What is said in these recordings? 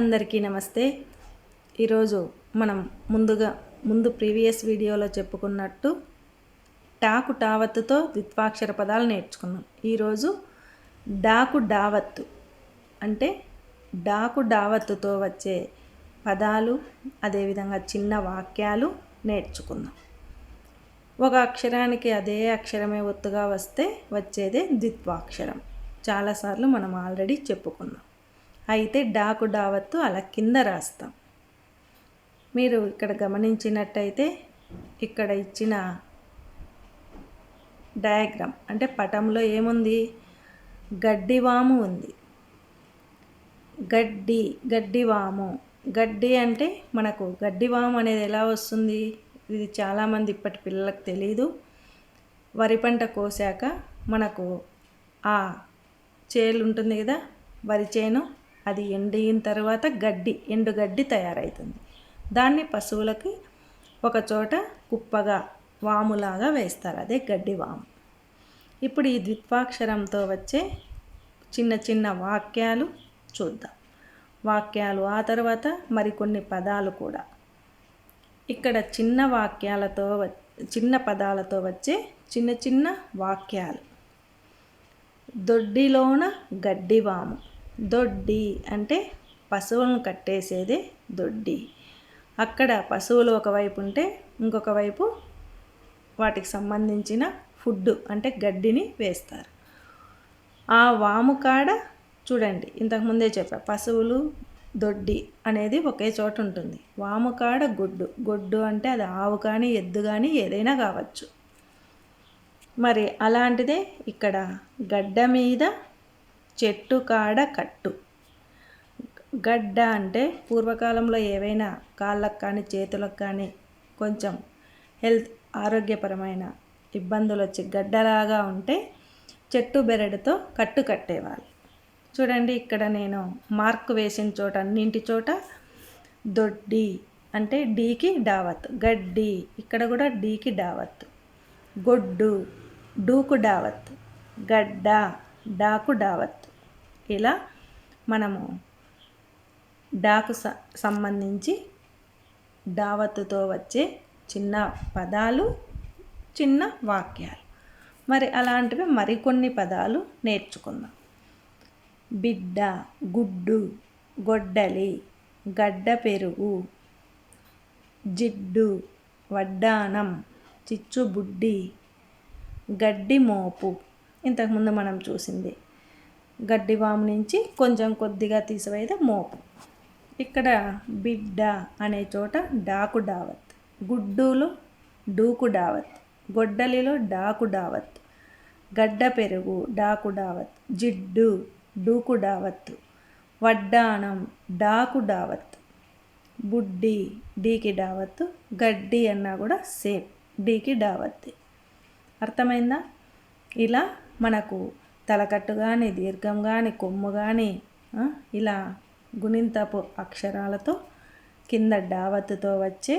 అందరికీ నమస్తే. ఈరోజు మనం ముందుగా ముందు ప్రీవియస్ వీడియోలో చెప్పుకున్నట్టు టాకు టావత్తుతో ద్విత్వాక్షర పదాలు నేర్చుకున్నాం ఈరోజు డాకు డావత్తు అంటే డాకు డావత్తుతో వచ్చే పదాలు అదేవిధంగా చిన్న వాక్యాలు నేర్చుకుందాం. ఒక అక్షరానికి అదే అక్షరమే ఒత్తుగా వస్తే వచ్చేదే ద్విత్వాక్షరం. చాలాసార్లు మనం ఆల్రెడీ చెప్పుకున్నాం. అయితే డాకు డావత్తు అలా కింద రాస్తాం. మీరు ఇక్కడ గమనించినట్టయితే ఇక్కడ ఇచ్చిన డయాగ్రామ్ అంటే పటంలో ఏముంది? గడ్డివాము ఉంది. గడ్డి గడ్డివాము గడ్డి అంటే మనకు గడ్డివాము అనేది ఎలా వస్తుంది? ఇది చాలామంది ఇప్పటి పిల్లలకు తెలియదు వరి పంట కోసాక మనకు ఆ చేలు ఉంటుంది కదా? వరి చేను. అది ఎండిన తర్వాత గడ్డి ఎండు గడ్డి తయారవుతుంది దాన్ని పశువులకి ఒక చోట కుప్పగా వాములాగా వేస్తారు. అదే గడ్డి వాము. ఇప్పుడు ఈ ద్విత్వాక్షరంతో వచ్చే చిన్న చిన్న వాక్యాలు చూద్దాం. వాక్యాలు ఆ తర్వాత మరికొన్ని పదాలు కూడా. ఇక్కడ చిన్న వాక్యాలతో చిన్న పదాలతో వచ్చే చిన్న చిన్న వాక్యాలు. దొడ్డిలోన గడ్డివాము దొడ్డి అంటే పశువులను కట్టేసేదే దొడ్డి. అక్కడ పశువులు ఒకవైపు ఉంటే ఇంకొక వైపు వాటికి సంబంధించిన ఫుడ్ అంటే గడ్డిని వేస్తారు. ఆ వాము కాడ చూడండి ఇంతకుముందే చెప్పా పశువులు దొడ్డి అనేది ఒకే చోట ఉంటుంది. వాము కాడ గొడ్డు గొడ్డు అంటే అది ఆవు కానీ ఎద్దు కానీ ఏదైనా కావచ్చు. మరి అలాంటిదే ఇక్కడ గడ్డ మీద చెట్టు కాడ కట్టు. గడ్డ అంటే పూర్వకాలంలో ఏవైనా కాళ్ళకు కానీ చేతులకు కానీ కొంచెం హెల్త్ ఆరోగ్యపరమైన ఇబ్బందులు వచ్చి గడ్డలాగా ఉంటే చెట్టు బెరడుతో కట్టు కట్టేవాళ్ళు. చూడండి ఇక్కడ నేను మార్క్ వేసిన చోట అన్నింటి చోట దొడ్డి అంటే డీకి డావత్ గడ్డి ఇక్కడ కూడా డీకి డావత్ గొడ్డు డూకు డావత్ గడ్డ డాకు డావత్. ఇలా మనము డాకు స సంబంధించి దావత్తుతో వచ్చే చిన్న పదాలు చిన్న వాక్యాలు. మరి అలాంటివి మరికొన్ని పదాలు నేర్చుకుందాం. బిడ్డ గుడ్డు గొడ్డలి గడ్డ పెరుగు జిడ్డు వడ్డానం చిచ్చుబుడ్డి గడ్డి మోపు. ఇంతకుముందు మనం చూసింది గడ్డివాము నుంచి కొంచెం కొద్దిగా తీసివేదే మోపు. ఇక్కడ బిడ్డ అనే చోట డాకు డావత్ గుడ్డులో డూకు డావత్ గొడ్డలిలో డాకు డావత్ గడ్డ పెరుగు డాకు డావత్ జిడ్డు డూకు డావత్ వడ్డానం డాకు డావత్ బుడ్డి డీకి డావత్ గడ్డి అన్నా కూడా సేమ్ డీకి డావత్. అర్థమైందా? ఇలా మనకు తలకట్టు కానీ దీర్ఘం కానీ కొమ్ము కానీ ఇలా గుణింతపు అక్షరాలతో కింద డావత్తుతో వచ్చే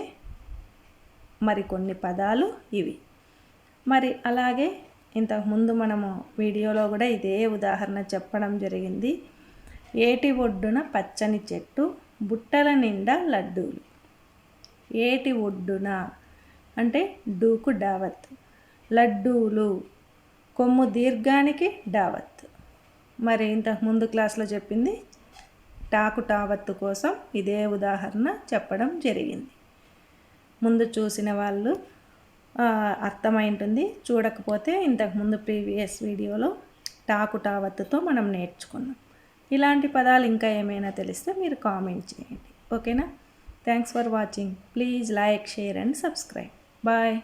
మరికొన్ని పదాలు ఇవి. మరి అలాగే ఇంతకుముందు మనము వీడియోలో కూడా ఇదే ఉదాహరణ చెప్పడం జరిగింది. ఏటి ఒడ్డున పచ్చని చెట్టు బుట్టల నిండా లడ్డూలు. ఏటి ఒడ్డున అంటే డూకు డావత్ లడ్డూలు కొమ్ము దీర్ఘానికి డావత్. మరి ఇంతకు ముందు క్లాస్లో చెప్పింది టాకు టావత్తు కోసం ఇదే ఉదాహరణ చెప్పడం జరిగింది. ముందు చూసిన వాళ్ళు అర్థమైంటుంది. చూడకపోతే ఇంతకుముందు ప్రీవియస్ వీడియోలో టాకు టావత్తుతో మనం నేర్చుకున్నాం. ఇలాంటి పదాలు ఇంకా ఏమైనా తెలిస్తే మీరు కామెంట్ చేయండి. ఓకేనా? Thanks for watching. Please like share and subscribe. Bye.